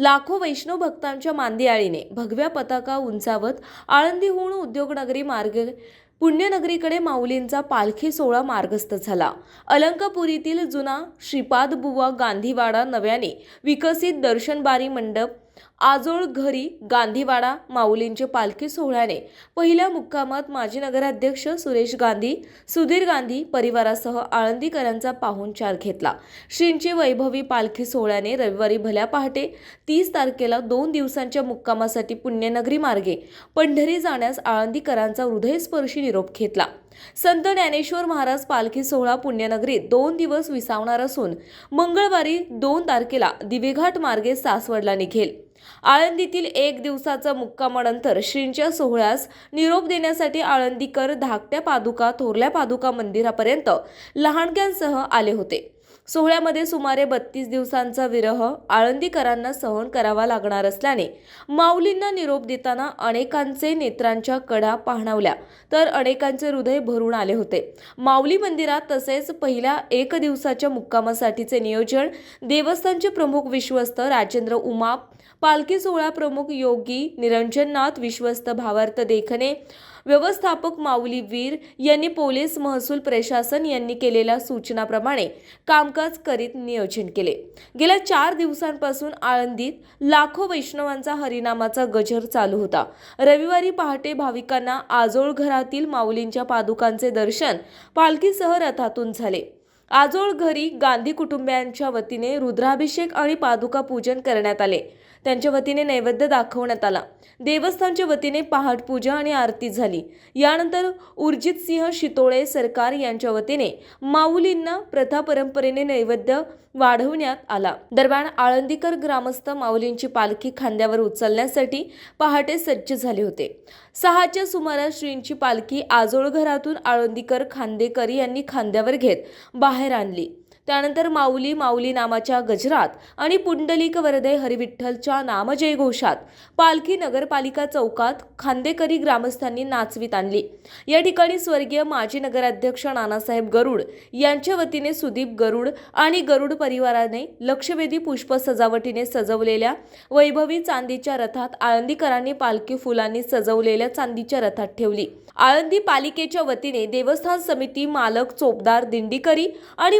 लाखो वैष्णव भक्तांच्या मांदियाळीने भगव्या पताका उंचावत आळंदीहून उद्योगनगरी मार्ग पुण्यनगरीकडे माऊलींचा पालखी सोहळा मार्गस्थ झाला. अलंकापुरीतील जुना श्रीपादबुवा गांधीवाडा नव्याने विकसित दर्शनबारी मंडप आजोळ घरी गांधीवाडा माऊलींचे पालखी सोहळ्याने पहिल्या मुक्कामात माजी नगराध्यक्ष सुरेश गांधी सुधीर गांधी परिवारासह आळंदीकरांचा पाहुणचार घेतला. श्रींची वैभवी पालखी सोहळ्याने रविवारी भल्या पहाटे तीस तारखेला दोन दिवसांच्या मुक्कामासाठी पुण्यनगरी मार्गे पंढरी जाण्यास आळंदीकरांचा हृदयस्पर्शी निरोप घेतला. संत ज्ञानेश्वर महाराज पालखी सोहळा पुण्यनगरीत दोन दिवस विसावणार असून मंगळवारी दोन तारखेला दिवेघाट मार्गे सासवडला निघेल. आळंदीतील एक दिवसाचा मुक्कामानंतर श्रींच्या सोहळ्यास निरोप देण्यासाठी आळंदीकर धाकट्या पादुका थोरल्या पादुका मंदिरापर्यंत लहानग्यांसह आले होते. सोहळ्यामध्ये सुमारे बत्तीस दिवसांचा विरह आळंदीकरांना सहन करावा लागणार असल्याने माऊलींना निरोप देताना अनेकांचे नेत्रांच्या कडा पाहणावल्या तर अनेकांचे हृदय भरून आले होते. माऊली मंदिरात तसेच पहिल्या एक दिवसाच्या मुक्कामासाठीचे नियोजन देवस्थानचे प्रमुख विश्वस्त राजेंद्र उमा पालखी सोहळा प्रमुख योगी निरंजननाथ विश्वस्त भावार्थ देखणे व्यवस्थापक माऊली वीर यांनी पोलीस महसूल प्रशासन यांनी केलेल्या सूचनाप्रमाणे कामकाज करीत नियोजन केले. गेल्या चार दिवसांपासून आळंदीत लाखो वैष्णवांचा हरिनामाचा गजर चालू होता. रविवारी पहाटे भाविकांना आजोळ घरातील माऊलींच्या पादुकांचे दर्शन पालखीसह रथातून झाले. आजोळ घरी गांधी कुटुंबियांच्या वतीने रुद्राभिषेक आणि पादुका पूजन करण्यात आले. त्यांच्या वतीने नैवेद्य दाखवण्यात आला. देवस्थानच्या वतीने पहाट पूजा आणि आरती झाली. यानंतर उर्जित सिंह शितोळे सरकार यांच्या वतीने माऊलींना प्रथा परंपरेने नैवेद्य वाढवण्यात आला. दरम्यान आळंदीकर ग्रामस्थ माऊलींची पालखी खांद्यावर उचलण्यासाठी पहाटे सज्ज झाले होते. सहाच्या सुमारास श्रींची पालखी आजोळ घरातून आळंदीकर खांदेकर यांनी खांद्यावर घेत बाहेर आणली. त्यानंतर माऊली माऊली नामाच्या गजरात आणि पुंडलिक वरदे हरिविठ्ठलच्या नामजयघोषात पालखी नगरपालिका चौकात खांदेकरी ग्रामस्थांनी नाचवीत आणली. या ठिकाणी स्वर्गीय माजी नगराध्यक्ष नानासाहेब गरुड यांच्या वतीने सुदीप गरुड आणि गरुड परिवाराने लक्षवेधी पुष्प सजावटीने सजवलेल्या वैभवी चांदीच्या रथात आळंदीकरांनी पालखी फुलांनी सजवलेल्या चांदीच्या रथात ठेवली. आळंदी पालिकेच्या वतीने देवस्थान समिती मालक चोपदार दिंडीकरी आणि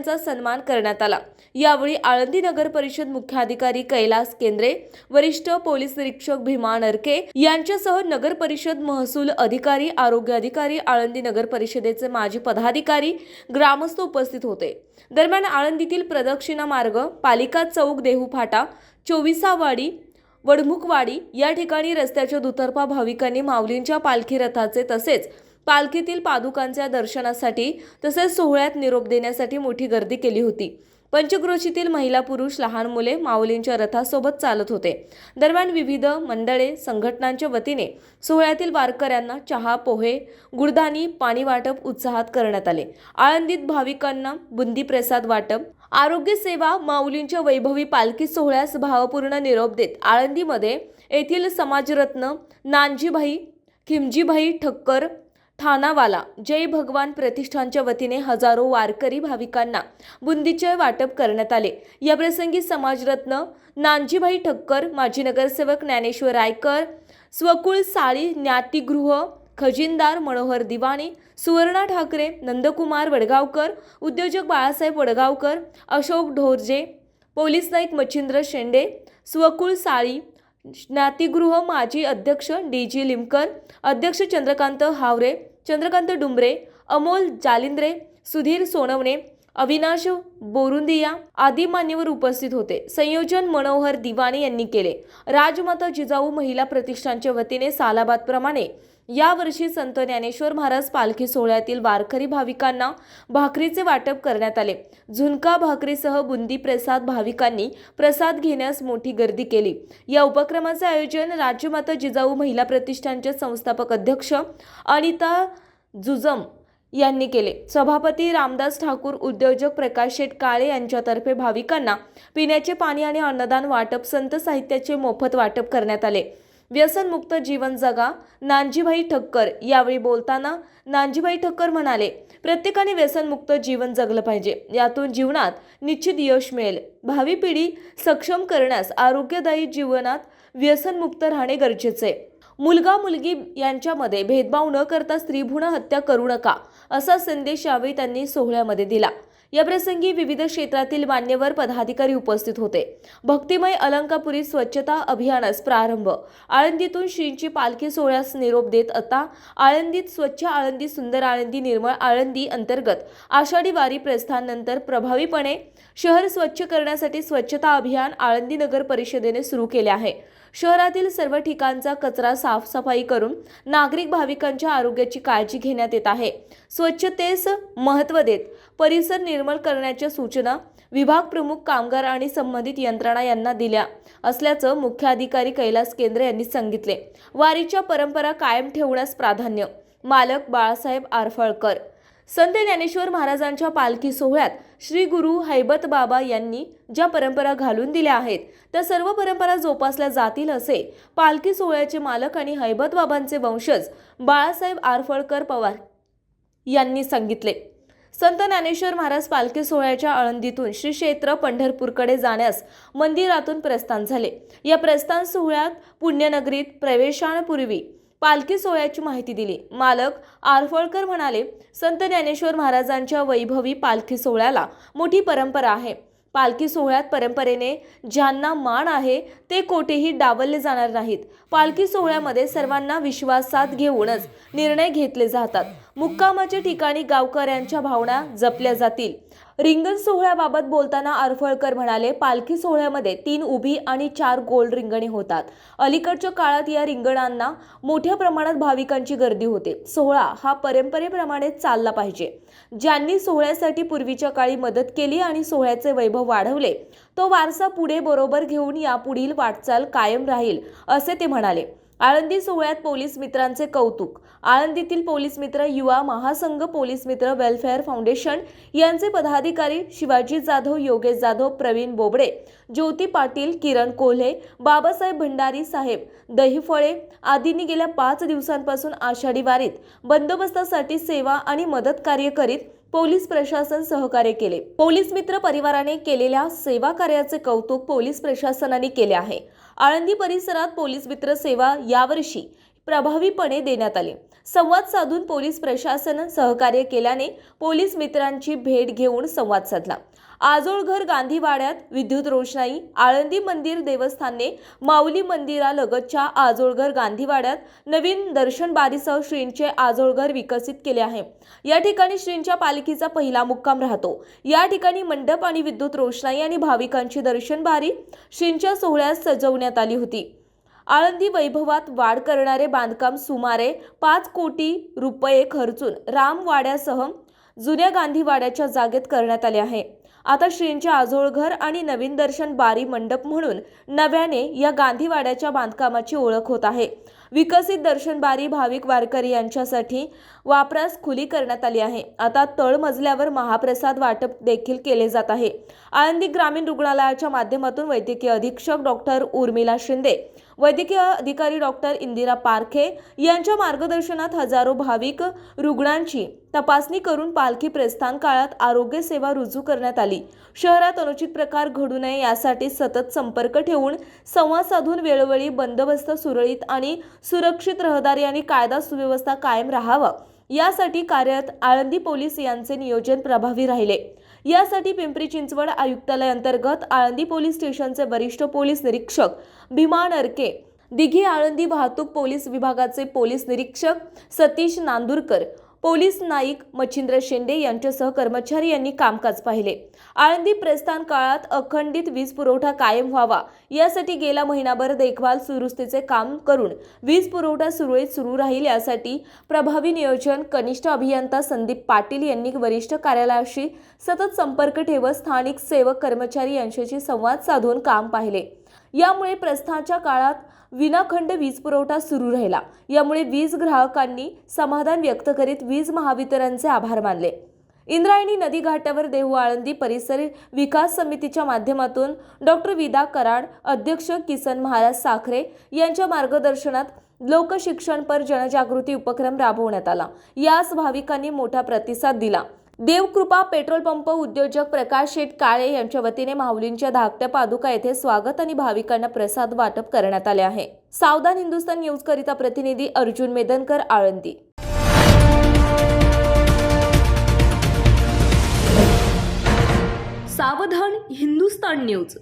यांचा सन्मान करण्यात आला. यावेळी आळंदी नगर परिषद मुख्याधिकारी कैलास केंद्रे वरिष्ठ पोलीस निरीक्षक भीमा नरके यांच्यासह नगर परिषद महसूल अधिकारी आरोग्य अधिकारी आळंदी नगर परिषदेचे माजी पदाधिकारी ग्रामस्थ उपस्थित होते. दरम्यान आळंदीतील प्रदक्षिणा मार्ग पालिका चौक देहू फाटा चोविसावाडी वडमुखवाडी या ठिकाणी रस्त्याच्या दुतर्फा भाविकांनी माऊलींच्या पालखी रथाचे तसेच पालखीतील पादुकांच्या दर्शनासाठी तसेच सोहळ्यात निरोप देण्यासाठी मोठी गर्दी केली होती. पंचक्रोशीतील महिला पुरुष लहान मुले माऊलींच्या रथासोबत चालत होते. दरम्यान विविध मंडळे संघटनांच्या वतीने सोहळ्यातील वारकऱ्यांना चहा पोहे गुडदानी पाणी वाटप उत्साहात करण्यात आले. आळंदीत भाविकांना बुंदी प्रसाद वाटप आरोग्य सेवा माऊलींच्या वैभवी पालखी सोहळ्यास भावपूर्ण निरोप देत आळंदीमध्ये येथील समाजरत्न नानजीभाई खिमजीभाई ठक्कर ठाणावाला. जय भगवान प्रतिष्ठानच्या वतीने हजारो वारकरी भाविकांना बुंदीचे वाटप करण्यात आले. या प्रसंगी समाजरत्न नानजीभाई ठक्कर माजी नगरसेवक ज्ञानेश्वर रायकर स्वकुळ साळी ज्ञातिगृह खजिनदार मनोहर दिवाणी सुवर्णा ठाकरे नंदकुमार वडगावकर उद्योजक बाळासाहेब वडगावकर अशोक ढोरजे पोलीस नाईक मच्छिंद्र शेंडे स्वकुळ साळी ज्ञातीगृह माजी अध्यक्ष डी जी लिमकर अध्यक्ष चंद्रकांत हावरे चंद्रकांत डुंबरे अमोल जालिंद्रे सुधीर सोनवणे अविनाश बोरुंदिया आदी मान्यवर उपस्थित होते. संयोजन मनोहर दिवाने यांनी केले. राजमाता जिजाऊ महिला प्रतिष्ठानच्या वतीने सालाबाद प्रमाणे यावर्षी संत ज्ञानेश्वर महाराज पालखी सोहळ्यातील वारकरी भाविकांना भाकरीचे वाटप करण्यात आले. झुणका भाकरीसह बुंदी प्रसाद भाविकांनी प्रसाद घेण्यास मोठी गर्दी केली. या उपक्रमाचे आयोजन राज्यमाता जिजाऊ महिला प्रतिष्ठानचे संस्थापक अध्यक्ष अनिता जुजम यांनी केले. सभापती रामदास ठाकूर उद्योजक प्रकाश शेठ काळे यांच्यातर्फे भाविकांना पिण्याचे पाणी आणि अन्नदान वाटप संत साहित्याचे मोफत वाटप करण्यात आले. व्यसनमुक्त जीवन जगा नानजीभाई ठक्कर यावेळी बोलताना नानजीभाई ठक्कर म्हणाले प्रत्येकाने व्यसनमुक्त जीवन जगलं पाहिजे. यातून जीवनात निश्चित यश मिळेल. भावी पिढी सक्षम करण्यास आरोग्यदायी जीवनात व्यसनमुक्त राहणे गरजेचे आहे. मुलगा मुलगी यांच्यामध्ये भेदभाव न करता स्त्रीभ्रूण हत्या करू नका असा संदेश यावेळी त्यांनी सोहळ्यामध्ये दिला. याप्रसंगी विविध क्षेत्रातील मान्यवर पदाधिकारी उपस्थित होते. भक्तिमय अलंकापुरी स्वच्छता अभियानास प्रारंभ. आळंदीतून श्रींची पालखी सोहळ्यास निरोप देत आता आळंदीत स्वच्छ आळंदी सुंदर आळंदी निर्मळ आळंदी अंतर्गत आषाढी वारी प्रस्थानंतर प्रभावीपणे शहर स्वच्छ करण्यासाठी स्वच्छता अभियान आळंदी नगर परिषदेने सुरू केले आहे. शहरातील सर्व ठिकाणचा कचरा साफसफाई करून नागरिक भाविकांच्या आरोग्याची काळजी घेण्यात येत आहे. स्वच्छतेस महत्त्व देत परिसर निर्मळ करण्याच्या सूचना विभाग प्रमुख कामगार आणि संबंधित यंत्रणा यांना दिल्या असल्याचं मुख्याधिकारी कैलास केंद्रे यांनी सांगितले. वारीच्या परंपरा कायम ठेवण्यास प्राधान्य. मालक बाळासाहेब आरफळकर. संत ज्ञानेश्वर महाराजांच्या पालखी सोहळ्यात श्री गुरु हैबत बाबा यांनी ज्या परंपरा घालून दिल्या आहेत त्या सर्व परंपरा जोपासल्या जातील असे पालखी सोहळ्याचे मालक आणि हैबत बाबांचे वंशज बाळासाहेब आरफळकर पवार यांनी सांगितले. संत ज्ञानेश्वर महाराज पालखी सोहळ्याच्या आळंदीतून श्री क्षेत्र पंढरपूरकडे जाण्यास मंदिरातून प्रस्थान झाले. या प्रस्थान सोहळ्यात पुण्यनगरीत प्रवेशांपूर्वी पालखी सोहळ्याची माहिती दिली. मालक आरफळकर म्हणाले संत ज्ञानेश्वर महाराजांच्या वैभवी पालखी सोहळ्याला मोठी परंपरा आहे. पालखी सोहळ्यात परंपरेने ज्यांना मान आहे ते कोठेही डावलले जाणार नाहीत. पालखी सोहळ्यामध्ये सर्वांना विश्वासात घेऊनच निर्णय घेतले जातात. मुक्कामाच्या ठिकाणी गावकऱ्यांच्या भावना जपल्या जातील. रिंगण सोहळ्याबाबत बोलताना आरफळकर म्हणाले पालखी सोहळ्यामध्ये तीन उभी आणि चार गोल रिंगणे होतात. अलीकडच्या काळात या रिंगणांना मोठ्या प्रमाणात भाविकांची गर्दी होते. सोहळा हा परंपरेप्रमाणे चालला पाहिजे. ज्यांनी सोहळ्यासाठी पूर्वीच्या काळी मदत केली आणि सोहळ्याचे वैभव वाढवले तो वारसा पुढे बरोबर घेऊन यापुढील वाटचाल कायम राहील असे ते म्हणाले. आळंदी सोहळ्यात पोलीस मित्रांचे कौतुक. आळंदीतील पोलीस मित्र युवा महासंघ पोलीस मित्र वेलफेअर फाउंडेशन यांचे पदाधिकारी शिवाजी जाधव योगेश जाधव प्रवीण बोबडे ज्योती पाटील किरण कोल्हे बाबासाहेब भंडारी साहेब दहीफळे आदींनी गेल्या पाच दिवसांपासून आषाढी वारीत बंदोबस्तासाठी सेवा आणि मदत कार्य करीत पोलीस प्रशासन सहकार्य केले. पोलीस मित्र परिवाराने केलेल्या सेवा कार्याचे कौतुक पोलीस प्रशासनाने केले आहे. आळंदी परिसरात पोलीस मित्र सेवा यावर्षी प्रभावीपणे देण्यात आले. संवाद साधून पोलीस प्रशासन सहकार्य केल्याने पोलीस मित्रांची भेट घेऊन संवाद साधला. आजोळघर गांधीवाड्यात विद्युत रोषणाई आळंदी मंदिर देवस्थानने माऊली मंदिरालगतच्या आजोळघर गांधीवाड्यात नवीन दर्शन बारीसह श्रींचे आजोळघर विकसित केले आहे. या ठिकाणी श्रींच्या पालखीचा पहिला मुक्काम राहतो. या ठिकाणी मंडप आणि विद्युत रोषणाई आणि भाविकांची दर्शन बारी श्रींच्या सोहळ्यात सजवण्यात आली होती. आळंदी वैभवात वाढ करणारे बांधकाम सुमारे पाच कोटी रुपये खर्चून रामवाड्यासह जुन्या गांधीवाड्याच्या जागेत करण्यात आले आहे. आता श्रींच्या आजोळघर आणि नवीन दर्शन बारी मंडप म्हणून नव्याने या गांधीवाड्याच्या बांधकामाची ओळख होत आहे. विकसित दर्शनबारी भाविक वारकरी यांच्यासाठी वापरास खुली करण्यात आली आहे. आता तळमजल्यावर महाप्रसाद वाटप देखील केले जात आहे. आळंदी ग्रामीण रुग्णालयाच्या माध्यमातून वैद्यकीय अधीक्षक डॉक्टर उर्मिला शिंदे वैद्यकीय अधिकारी डॉक्टर इंदिरा पारखे यांच्या मार्गदर्शनात हजारो भाविक रुग्णांची तपासणी करून पालखी प्रस्थान काळात आरोग्य सेवा रुजू करण्यात आली. शहरात अनुचित प्रकार घडू नये यासाठी सतत संपर्क ठेवून संवाद साधून वेळोवेळी बंदोबस्त सुरळीत आणि सुरक्षित रहदारी आणि कायदा सुव्यवस्था कायम राहावं. यासाठी कार्यरत आळंदी पोलीस यांचे नियोजन प्रभावी राहिले. यासाठी पिंपरी चिंचवड आयुक्तालय अंतर्गत आळंदी पोलीस स्टेशनचे वरिष्ठ पोलीस निरीक्षक भीमा नरके दिघी आळंदी वाहतूक पोलीस विभागाचे पोलीस निरीक्षक सतीश नांदूरकर पोलीस नाईक मच्छिंद्र शेंडे यांच्यासह कर्मचारी यांनी कामकाज पाहिले. आळंदी प्रस्थान काळात अखंडित वीज पुरवठा कायम व्हावा यासाठी गेला महिनाभर देखभाल सुरुस्तीचे काम करून वीज पुरवठा सुरळीत सुरू राहील यासाठी प्रभावी नियोजन कनिष्ठ अभियंता संदीप पाटील यांनी वरिष्ठ कार्यालयाशी सतत संपर्क ठेवत स्थानिक सेवक कर्मचारी यांच्याशी संवाद साधून काम पाहिले. यामुळे प्रस्थानच्या काळात विनाखंड वीज पुरवठा सुरू राहिला. यामुळे वीज ग्राहकांनी समाधान व्यक्त करीत वीज महावितरणचे आभार मानले. इंद्रायणी नदी घाटावर देहू आळंदी परिसर विकास समितीच्या माध्यमातून डॉक्टर विदा कराड अध्यक्ष किसन महाराज साखरे यांच्या मार्गदर्शनात लोकशिक्षणपर जनजागृती उपक्रम राबवण्यात आला. यास भाविकांनी मोठा प्रतिसाद दिला. देवकृपा पेट्रोल पंप उद्योजक प्रकाश शेठ काळे यांच्या वतीने माहुलींच्या धाकट्या पादुका येथे स्वागत आणि भाविकांना प्रसाद वाटप करण्यात आले आहे. सावधान हिंदुस्तान न्यूज करिता प्रतिनिधी अर्जुन मेदनकर आळंदी. सावधान हिंदुस्तान न्यूज.